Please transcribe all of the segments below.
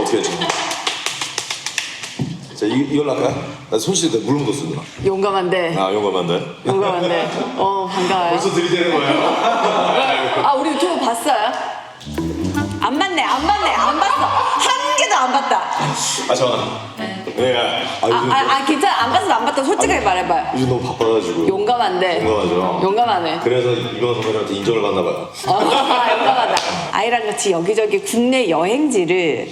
어떻게 하지? 자 이, 이걸로 할까요? 나 손 씻을 때물 묻었어 누나. 용감한데. 아 용감한데? 용감한데. 어 반가워요. 들이대는 거예요? 아 우리 유튜브 봤어요? 안 봤네, 안 봤네, 안 봤어. 한 개도 안 봤다. 아 잠깐. 네. 아, 아, 요즘, 아, 아 괜찮아, 안 봤어, 안 봤다. 솔직하게 말해봐요. 요즘 너무 바빠가지고. 용감한데. 용감하죠. 용감하네. 그래서 이병헌 선배님한테 인정을 받나 봐요. 어, 용감하다. 아이랑 같이 여기저기 국내 여행지를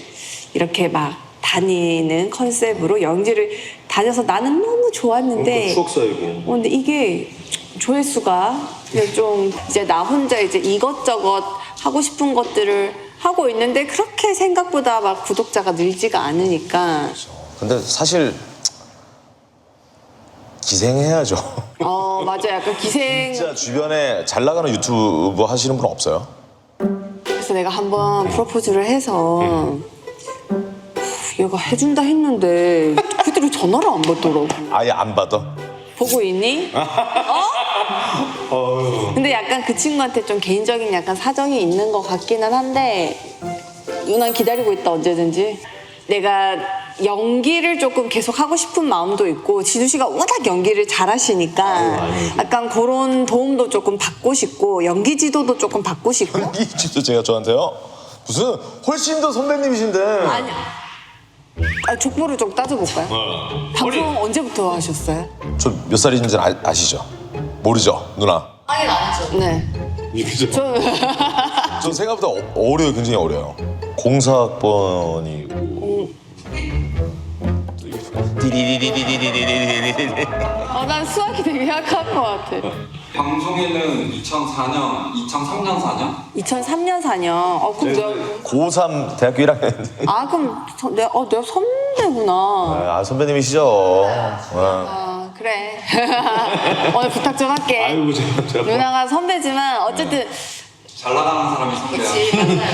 이렇게 막 다니는 컨셉으로 여행지를 다녀서 나는 너무 좋았는데. 추억 쌓이고. 어, 근데 이게 조회수가 좀 이제 나 혼자 이제 이것저것 하고 싶은 것들을 하고 있는데 그렇게 생각보다 막 구독자가 늘지가 않으니까 근데 사실 기생해야죠. 어 맞아 약간 기생 진짜 주변에 잘 나가는 유튜브 하시는 분 없어요? 그래서 내가 한번 프로포즈를 해서 얘가 해준다 했는데 그대로 전화를 안 받더라고 아예 안 받아? 보고 있니? 어? 근데 약간 그 친구한테 좀 개인적인 약간 사정이 있는 것 같기는 한데 누난 기다리고 있다 언제든지 내가 연기를 조금 계속 하고 싶은 마음도 있고 진우 씨가 워낙 연기를 잘하시니까 약간 그런 도움도 조금 받고 싶고 연기 지도도 조금 받고 싶고 이 진짜 제가 저한테요? 무슨 훨씬 더 선배님이신데 아니 아, 족보를 좀 따져볼까요? 방송 언제부터 하셨어요? 저 몇 살인지 아, 아시죠? 모르죠 누나? 네. 저 전 생각보다 어, 려요 굉장히 어려요. 공사학번이 아, 난 수학이 되게 약한 것 같아. 방송에는 2004년, 2003년, 4년? 2003년, 4년. 어, 그럼 네. 내가, 고3 대학교 1학년. 아, 그럼 저- 내가, 어, 내가 선배구나. 아, 아 선배님이시죠. 어. 아, 그래. 오늘 부탁 좀 할게. 아이고 제가 제가 누나가 선배지만 어쨌든 네. 잘 나가는 사람이 선배야.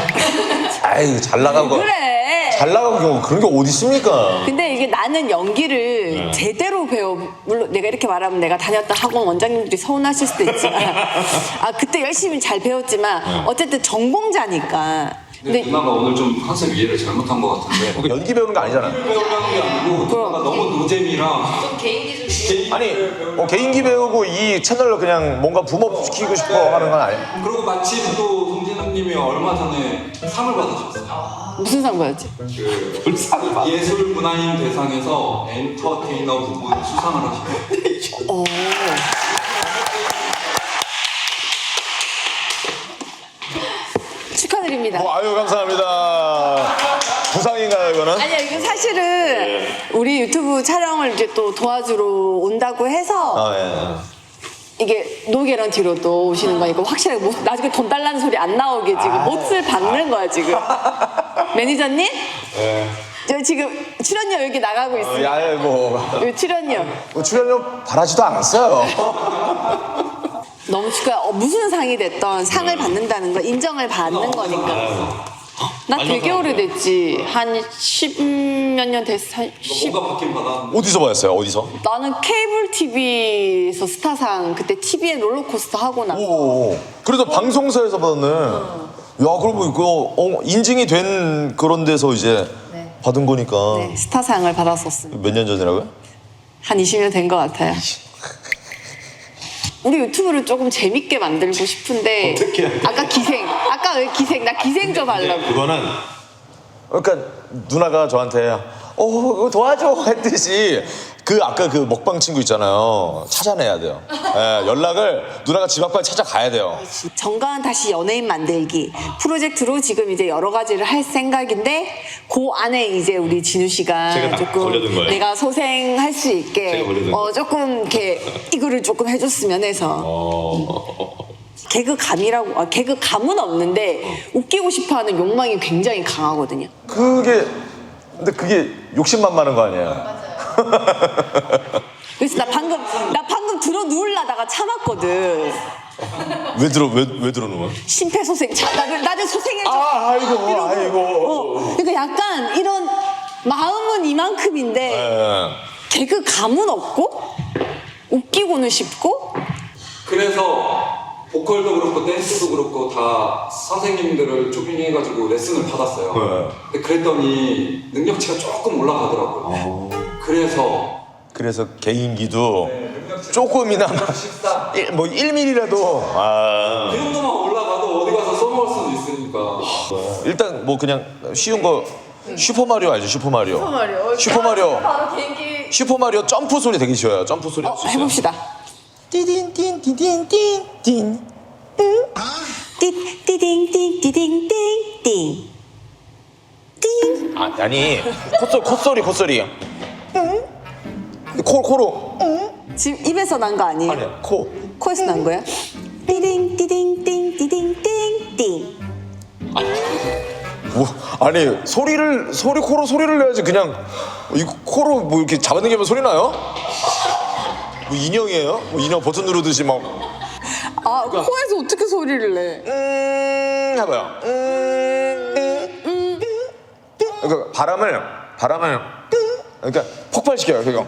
아이 잘 나가고 그래. 잘 나가고 경우 그런 게 어디 있습니까? 근데 이게 나는 연기를 네. 제대로 배워 물론 내가 이렇게 말하면 내가 다녔던 학원 원장님들이 서운하실 수도 있지만 아 그때 열심히 잘 네. 배웠지만 어쨌든 전공자니까 근데 근데 누나가 오늘 좀 컨셉 이해를 잘못한 것 같은데. 연기 배우는 거 아니잖아요 배우려는 게 아니고 누나가 너무 노잼이라 아니 어, 개인기 배우고 이 채널로 그냥 뭔가 붐업 시키고 싶어 하는 건 아니에요 그리고 마침 또 송진우님이 얼마 전에 상을 받으셨어요. 무슨 상 받았지? 그 예술 문화인 대상에서 엔터테이너 부분 수상을 하셨어요. 어. 축하드립니다. 어, 아유 감사합니다. 부상인가요 이거는? 아니야 이거 사실은 우리 유튜브 촬영을 이제 또 도와주러 온다고 해서 아 예. 이게 노계란 뒤로 또 오시는 거니까 확실하게 못, 나중에 돈 달라는 소리 안 나오게 지금 못을 박는 거야 지금. 매니저님? 저 지금 출연료 여기 나가고 있어요. 야 예 뭐. 여기 출연료. 뭐 출연료 바라지도 않았어요 너무 축하 어, 무슨 상이 됐던 상을 받는다는 거 인정을 받는 거니까. 나 되게 오래됐지. 한 십몇 년 됐어 한 십- 뭔가 받긴 받았는데. 어디서 받았어요? 어디서? 나는 케이블 TV에서 스타상 그때 TV에 롤러코스터 하고 나. 오 그래도 방송사에서 받았네. 야 그러면 이거 어, 인증이 된 그런 데서 이제 받은 거니까. 네, 스타상을 받았었습니다. 몇 년 전이라고요? 한 20년 된 것 같아요. 우리 유튜브를 조금 재밌게 만들고 싶은데 어떻게 해야 돼? 아까 기생 아까 왜 기생? 나 기생 좀 하려고. 그거는 그러니까 누나가 저한테 어 이거 도와줘. 했듯이 그 아까 그 먹방 친구 있잖아요. 찾아내야 돼요. 예, 연락을 누나가 집 앞까지 찾아가야 돼요. 정가은 다시 연예인 만들기. 프로젝트로 지금 이제 여러 가지를 할 생각인데 그 안에 이제 우리 진우 씨가 제가 다 조금 걸려든 거예요. 내가 소생할 수 제가 있게 어 조금 이렇게 이거를 조금 해줬으면 해서. 어. 개그 감이라고 아, 개그 감은 없는데 웃기고 싶어하는 욕망이 굉장히 강하거든요. 그게 근데 그게 욕심만 많은 거 아니에요 그래서 나 방금 나 방금 들어 누울라다가 참았거든. 왜 들어 왜, 왜 들어놓은 심폐소생. 자, 나를 나를 소생해줘. 아 아이고 이러고. 아이고 어, 그러니까 약간 이런 마음은 이만큼인데 예. 개그 감은 없고 웃기고는 싶고 그래서 보컬도 그렇고 댄스도 그렇고 다 선생님들을 초빙해가지고 레슨을 받았어요. 네. 근데 그랬더니 능력치가 조금 올라가더라고요. 그래서 그래서 개인기도 조금이나 식사 일- 뭐 1mm라도 아그 정도만 올라가도 어디 가서 써먹을 수도 있으니까 일단 뭐 그냥 쉬운 거 슈퍼 마리오 알죠 슈퍼 마리오 슈퍼 마리오. 슈퍼 마리오 바로 개인기. 슈퍼 마리오 점프 소리 되게 쉬워요 점프 소리 어, 할수 있어요 해봅시다. 띠딘딘딘딘딘 띠딩띵띵띵띵띵. 띵. 아, 아니 콧소리 콧소리 콧소리 코 코로 지금 입에서 난 거 아니에요? 아니야 코 코에서 난 거야? 띠딩 띠딩 띵 띠딩 띵 띵. 뭐, 아니 소리를 소리 코로 소리를 내야지 그냥 이 코로 뭐 이렇게 잡아당기면 소리 나요? 뭐 인형이에요? 뭐 인형 버튼 누르듯이 막 아 코에서 어떻게 소리를 내? 음, 해봐요. 음, 음, 음. 그러니까 바람을 바람을 그러니까 폭발시켜요. 그러니까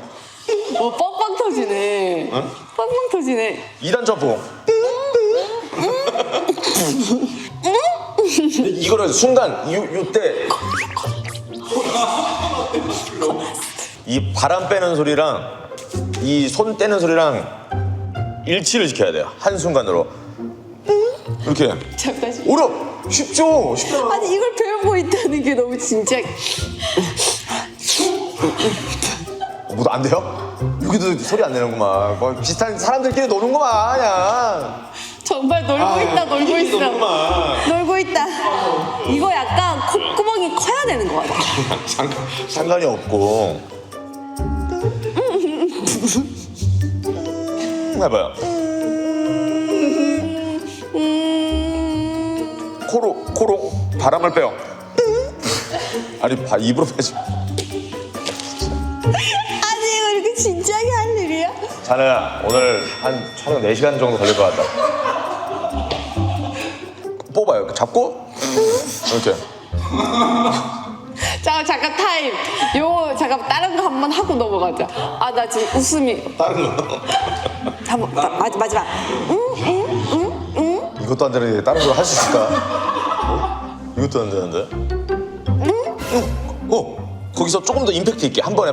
뭐 빵빵 터지네. 빵빵 터지네. 2단 점프. 이거를 순간 요때 이 바람 빼는 소리랑 이 손 떼는 소리랑 일치를 시켜야 돼요. 한 순간으로 이렇게 잠깐. 어려 쉽죠 쉽죠. 아니 이걸 배우고 있다는 게 너무 진짜 뭐도 안 돼요? 여기도 소리 안 내는구만. 뭐 비슷한 사람들끼리 노는구만 그냥. 정말 놀고 있다 놀고 있어. 노는구만. 놀고 있다. 이거 약간 콧구멍이 커야 되는 것 같아. 상관, 상관이 없고. 음, 해봐요. 코로 코로 바람을 빼요. 아니 바, 입으로 빼지. 자네야 오늘 한 촬영 4시간 정도 걸릴 것 같다. 뽑아요. 잡고 이렇게. 잠깐 잠깐 타임. 요거 잠깐 다른 거 한 번 하고 넘어가자. 아 나 지금 웃음이. 다른 거. 한번 마- 마지 마지막. 이것도 안 되는데 다른 걸 할 수 있을까? 어? 이것도 안 되는데. 응? 어? 거기서 조금 더 임팩트 있게 한 번에.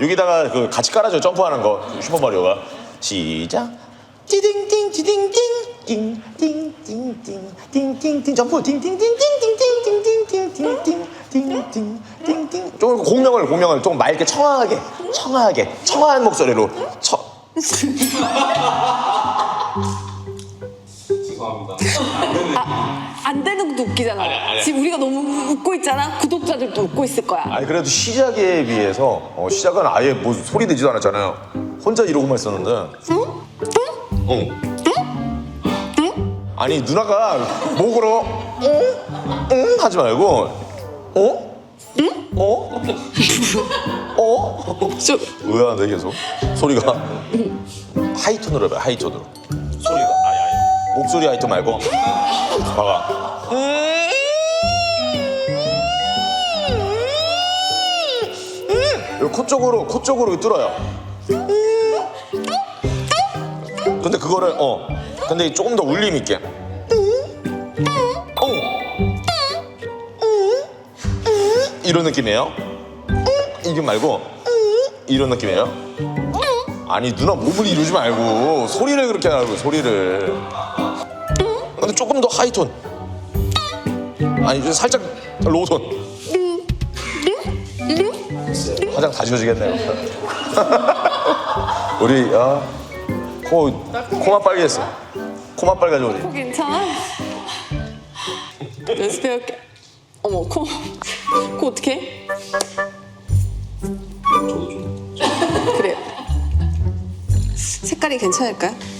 여기다가 그 같이 깔아줘 점프하는 거 슈퍼 마리오가 시작. 띠딩띵 띠딩띵 띵띵띵띵띵띵띵띵 점프 띵띵띵띵띵띵띵띵띵띵띵띵 조금 공명을 공명을 좀 맑게 청아하게 청아하게 청아한 목소리로 청 안 되는 것도 웃기잖아. 지금 우리가 너무 웃고 있잖아. 구독자들도 웃고 있을 거야. 아니 그래도 시작에 비해서 어, 시작은 아예 뭐 소리 내지도 않았잖아요. 혼자 이러고만 있었는데. 응? 응? 아니 누나가 목으로 응? 응? 하지 말고 어? 응? 어? 어? 좀 의아한데 계속 소리가 하이톤으로 해봐 하이톤으로 소리가 목소리 하이톤 말고. 봐봐. 여기 코 쪽으로 코 쪽으로 뚫어요. 근데 그거를 어. 근데 조금 더 울림 있게. 어. 이런 느낌이에요? 이게 말고 이런 느낌이에요? 아니 누나 몸을 이루지 말고 소리를 그렇게 하라고 소리를 근데 조금 더 하이톤 아니 좀 살짝 로톤 화장 다 지워지겠네요 우리 아, 코 코만 빨개졌어 코만 빨개져 우리 코 괜찮아? 연습해올게. 어머 코. 코 어떻게 해? 저도 좀 그래. 팔이 괜찮을까요?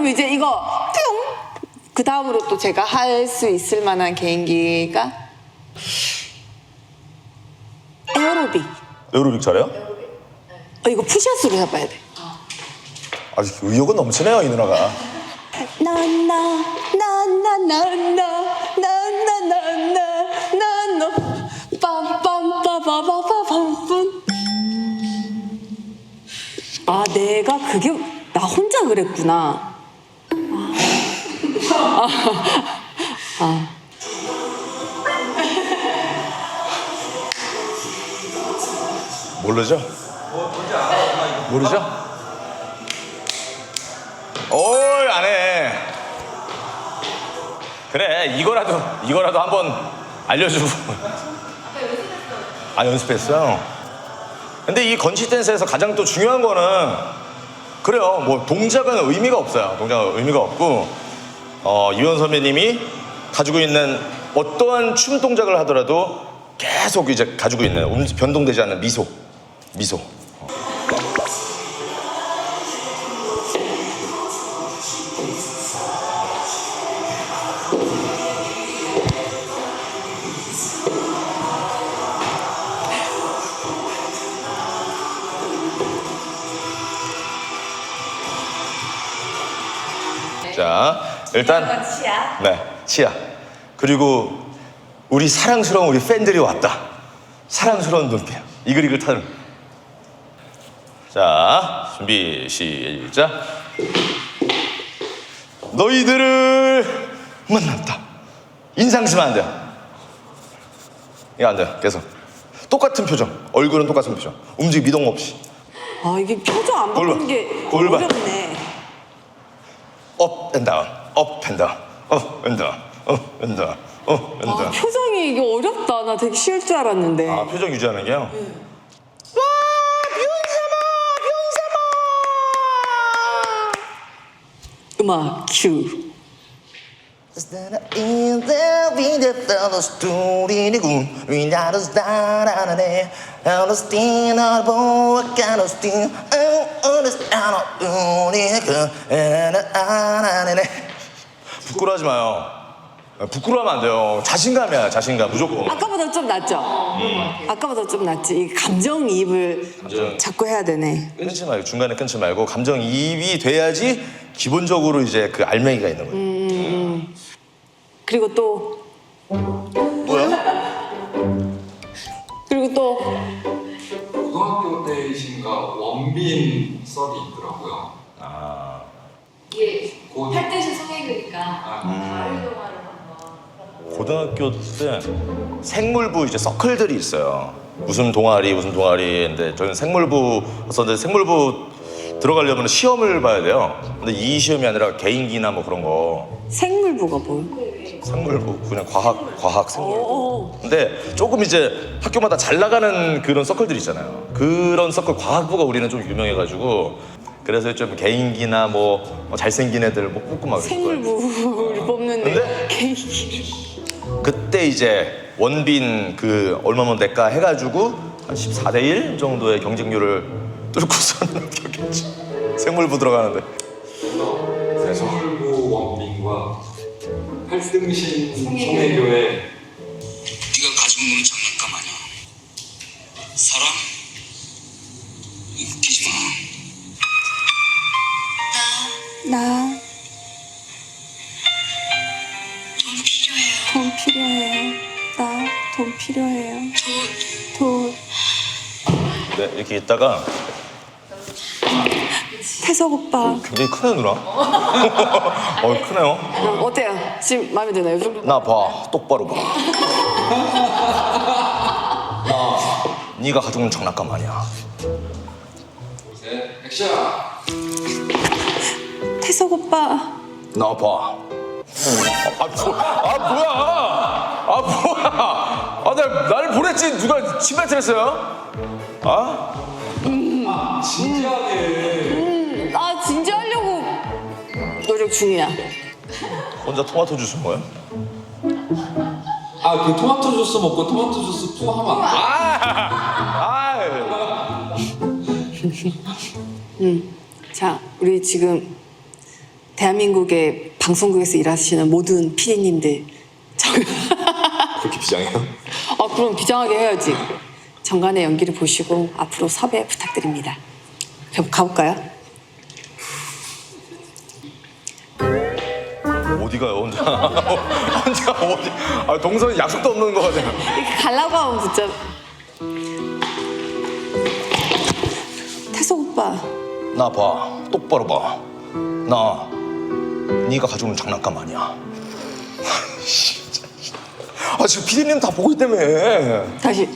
그럼 이제 이거 뿅! 그 다음으로 또 제가 할 수 있을 만한 개인기가 에어로빅. 에어로빅 잘해요? 어, 이거 푸시업으로 해봐야 돼. 아직 의욕은 넘치네요 이 누나가. 나나나나나나나나나나나 빰빰빠바바바밤 아 내가 그게 나 혼자 그랬구나 아, 아. 모르죠? 모르죠? 어이 안해 그래 이거라도 이거라도 한번 알려주고 아 연습했어요 근데 이 건치 댄스에서 가장 또 중요한 거는 그래요 뭐 동작은 의미가 없어요 동작은 의미가 없고 어, 이원 선배님이 가지고 있는 어떠한 춤 동작을 하더라도 계속 이제 가지고 있는 움- 변동되지 않는 미소 미소 일단 네 치아. 그리고 우리 사랑스러운 우리 팬들이 왔다. 사랑스러운 눈빛. 이글이글 타는. 자 준비 시작. 너희들을 만났다. 인상 쓰면 안 돼요. 이거 안 돼요. 계속. 똑같은 표정. 얼굴은 똑같은 표정. 움직 미동 없이. 아 이게 표정 안 바꾸는 골반. 게 골반. 어렵네. 업 앤 다운 업앤더 업 앤다. 업 앤다. 업 앤다. 아, 표정이 이게 어렵다. 나 되게 쉬울 줄 알았는데. 아 표정 유지하는 게요? 네. 와, 뷰인사마, 병사마! 인데 위대 부끄러워하지 마요. 아, 부끄러워하면 안 돼요. 자신감이야 자신감 무조건. 아까보다 좀 낫죠? 아까보다 좀 낫지. 이 감정이입을 감정. 자꾸 해야 되네. 끊지 말고 중간에 끊지 말고 감정이입이 돼야지 기본적으로 이제 그 알맹이가 있는 거예요. 그리고 또. 뭐야? 그리고 또. 고등학교 때이신가 원빈 썰이 있더라고요. 이게 곧- 팔대시 성 애교니까 아. 가을 동화를 한번 고등학교 때 생물부 이제 서클들이 있어요. 무슨 동아리 무슨 동아리인데 저희는 생물부였었는데 생물부 들어가려면 시험을 봐야 돼요. 근데 이 시험이 아니라 개인기나 뭐 그런 거. 생물부가 뭐예요? 생물부. 그냥 과학 과학 생물부 어, 근데 조금 이제 학교마다 잘 나가는 그런 서클들 있잖아요. 그런 서클 과학부가 우리는 좀 유명해가지고 그래서 좀 개인기나 뭐, 뭐 잘생긴 애들 뭐 뽑고 막. 생물부를 뽑는데 근데? 개인기를 그때 이제 원빈 그 얼마면 내까 해가지고 한 14대 1 정도의 경쟁률을 뚫고서는 합격했지 생물부 들어가는데 그래서 생물부 원빈과 8등신 성애교의 돈 필요해요 돈돈 네, 이렇게 있다가 태석 오빠 굉장히 크네 누나 어 크네요 어, 어때요? 지금 마음에 드나요? 나 봐 똑바로 봐 나, 네가 가지고 있는 장난감 아니야 셋 액션! 태석 오빠 나 봐. 아, 뭐, 아 뭐야? 아 뭐야? 아, 나 나를 보냈지 누가 침뱉을 했어요? 아? 진지하게 아 진지하려고 노력 중이야 혼자 토마토 주스 뭐야? 아 그 토마토 주스 먹고 토마토 주스 푸 하면 안 돼? 아, 아, 자, 우리 지금 대한민국의 방송국에서 일하시는 모든 PD님들 정... 그렇게 비장해요? 아 그럼 비장하게 해야지. 정관의 연기를 보시고 앞으로 섭외 부탁드립니다. 가- 가볼까요? 어디 가요 혼자? 혼자 어디? 아 동선이 약속도 없는 거 같아요. 이렇게 가려고 하면 진짜 태석 오빠 나 봐. 똑바로 봐. 나 네가 있는 장난감 아니야. 아 지금 피디님 다 보고 있다며. 다시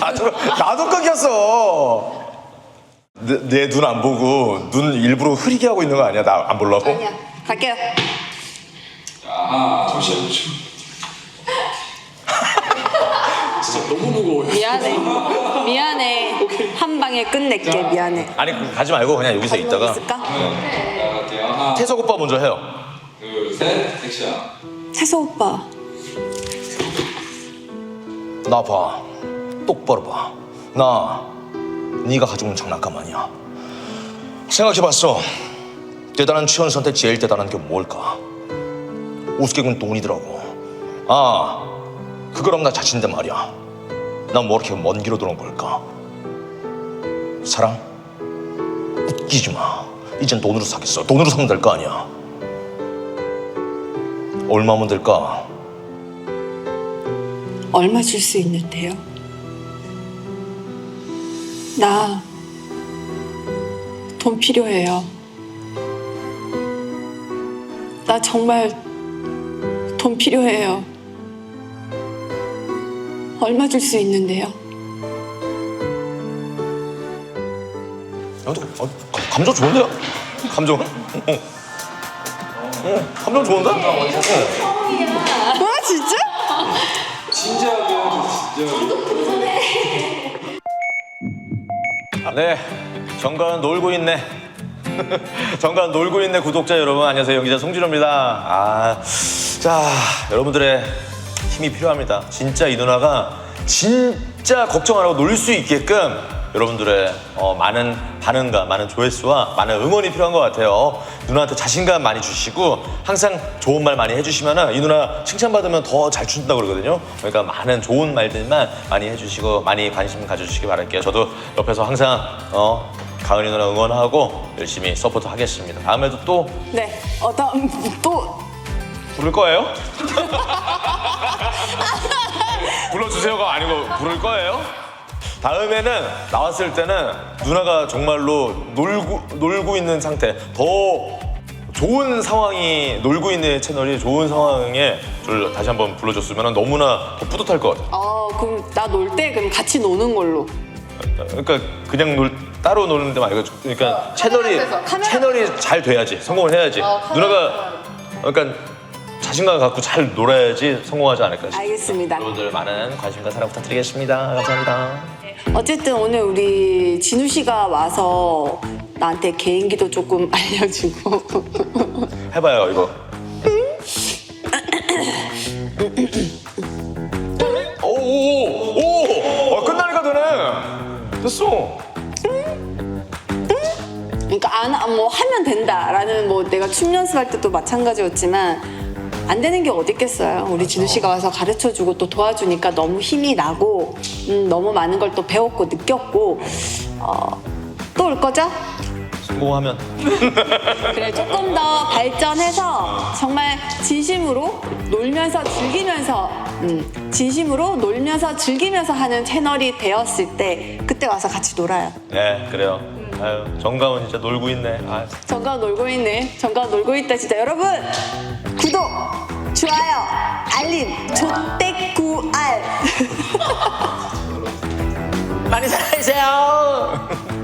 나도 나도 깎였어. 내 눈 안 보고 눈 일부러 흐리게 하고 있는 거 아니야? 나 안 보려고? 아니야 갈게요. 아 잠시만요. 진짜 너무 무거워요. 미안해 미안해 한 방에 끝낼게 미안해. 아니 가지 말고 그냥 여기서 있다가 있을까? 나갈게요. 하나, 태석 오빠 먼저 해요. 둘, 셋, 액션. 태석 오빠 나 봐. 똑바로 봐. 나 네가 가지고 있는 장난감 아니야. 생각해봤어. 대단한 최연선한테 제일 대단한 게 뭘까? 우스갯은 돈이더라고. 아, 그거랑 나 자신인데 말이야. 난 뭐 이렇게 먼 길로 들어온 걸까? 사랑? 웃기지 마. 이젠 돈으로 사겠어. 돈으로 사면 될 거 아니야. 얼마면 될까? 얼마 줄 수 있는데요? 나 돈 필요해요. 나 정말 돈 필요해요. 얼마 줄 수 있는데요? 야, 너, 어, 감정 좋은데요? 감정? 어. 어, 감정 좋은데? 어. 와 진짜? 진지하게 진지하게. 네, 정관 놀고 있네. 정관 놀고 있네 구독자 여러분 안녕하세요 연기자 송진호입니다. 아, 자 여러분들의 힘이 필요합니다. 진짜 이 누나가 진짜 걱정 안 하고 놀 수 있게끔 여러분들의 어, 많은 반응과 많은 조회수와 많은 응원이 필요한 것 같아요. 누나한테 자신감 많이 주시고 항상 좋은 말 많이 해주시면 이 누나 칭찬받으면 더 잘 춘다고 그러거든요. 그러니까 많은 좋은 말들만 많이 해주시고 많이 관심 가져주시기 바랄게요. 저도 옆에서 항상 어, 가은이 누나 응원하고 열심히 서포트 하겠습니다. 다음에도 또 네. 어 다음 또 부를 거예요? 불러주세요가 아니고 부를 거예요? 다음에는 나왔을 때는 누나가 정말로 놀고, 놀고 있는 상태 더 좋은 상황이 놀고 있는 채널이 좋은 상황에 저를 다시 한번 불러줬으면 너무나 더 뿌듯할 것 같아요. 어 그럼 나 놀 때 그럼 같이 노는 걸로. 그러니까 그냥 놀, 따로 노는 데 말고 그러니까 채널이 앞에서, 카메라 채널이 잘 돼야지 성공을 해야지 어, 카메라 누나가 그러니까 자신감 갖고 잘 놀아야지 성공하지 않을까 싶어요. 알겠습니다. 여러분들 많은 관심과 사랑 부탁드리겠습니다. 감사합니다. 어쨌든 오늘 우리 진우 씨가 와서 나한테 개인기도 조금 알려주고 해봐요 이거. 오오 오 어, 끝나니까 되네. 됐어. 그러니까 안 뭐 하면 된다라는 뭐 내가 춤 연습할 때도 마찬가지였지만 안 되는 게 어디 있겠어요. 우리 진우 씨가 와서 가르쳐 주고 또 도와주니까 너무 힘이 나고 음, 너무 많은 걸 또 배웠고 느꼈고 어, 또 올 거죠? 성공하면 그래 조금 더 발전해서 정말 진심으로 놀면서 즐기면서 음, 진심으로 놀면서 즐기면서 하는 채널이 되었을 때 그때 와서 같이 놀아요. 네 그래요. 아유, 정가은 진짜 놀고 있네. 아, 정가 놀고 있네. 정가 놀고 있다 진짜. 여러분 구독, 좋아요, 알림, 존댓구알. 많이 사랑해주세요.